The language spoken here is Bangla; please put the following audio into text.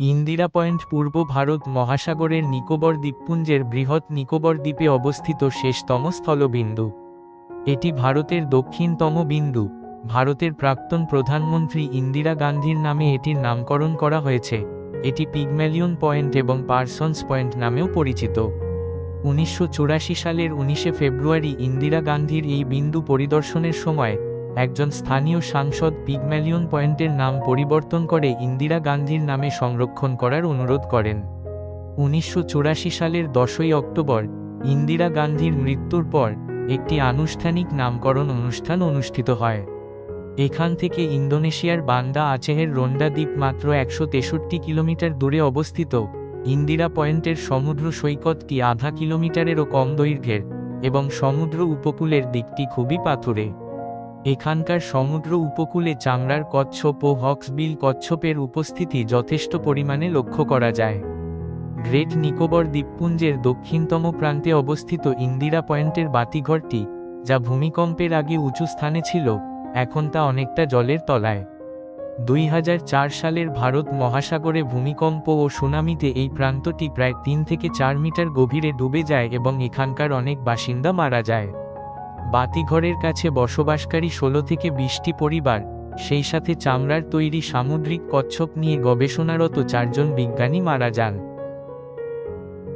ইন্দিরা পয়েন্ট পূর্ব ভারত মহাসাগরের নিকোবর দ্বীপপুঞ্জের বৃহৎ নিকোবর দ্বীপে অবস্থিত শেষতম স্থলবিন্দু। এটি ভারতের দক্ষিণতম বিন্দু। ভারতের প্রাক্তন প্রধানমন্ত্রী ইন্দিরা গান্ধীর নামে এটির নামকরণ করা হয়েছে। এটি পিগম্যালিয়ন পয়েন্ট এবং পার্সন্স পয়েন্ট নামেও পরিচিত। উনিশশো চুরাশি সালের উনিশে ফেব্রুয়ারি ইন্দিরা গান্ধীর এই বিন্দু পরিদর্শনের সময় একজন স্থানীয় সাংসদ পিগম্যালিয়ন পয়েন্টের নাম পরিবর্তন করে ইন্দিরা গান্ধীর নামে সংরক্ষণ করার অনুরোধ করেন। উনিশশো চুরাশি সালের দশই অক্টোবর, ইন্দিরা গান্ধীর মৃত্যুর পর একটি আনুষ্ঠানিক নামকরণ অনুষ্ঠান অনুষ্ঠিত হয়। এখান থেকে ইন্দোনেশিয়ার বান্দা আচেহের রোন্ডা দ্বীপ মাত্র একশো তেষট্টি কিলোমিটার দূরে অবস্থিত। ইন্দিরা পয়েন্টের সমুদ্র সৈকতটি আধা কিলোমিটারেরও কম দৈর্ঘ্যের এবং সমুদ্র উপকূলের দিকটি খুবই পাথুরে। এখানকার সমুদ্র উপকূলে চামড়ার কচ্ছপ ও হক্সবিল কচ্ছপের উপস্থিতি যথেষ্ট পরিমাণে লক্ষ্য করা যায়। গ্রেট নিকোবর দ্বীপপুঞ্জের দক্ষিণতম প্রান্তে অবস্থিত ইন্দিরা পয়েন্টের বাতিঘরটি, যা ভূমিকম্পের আগে উঁচু স্থানে ছিল, এখন তা অনেকটা জলের তলায়। দুই হাজার চার সালের ভারত মহাসাগরে ভূমিকম্প ও সুনামিতে এই প্রান্তটি প্রায় তিন থেকে চার মিটার গভীরে ডুবে যায় এবং এখানকার অনেক বাসিন্দা মারা যায়। বাতিঘরের কাছে বসবাসকারী ষোলো থেকে বিশটি পরিবার, সেই সাথে চামড়ার তৈরি সামুদ্রিক কচ্ছপ নিয়ে গবেষণারত চারজন বিজ্ঞানী মারা যান।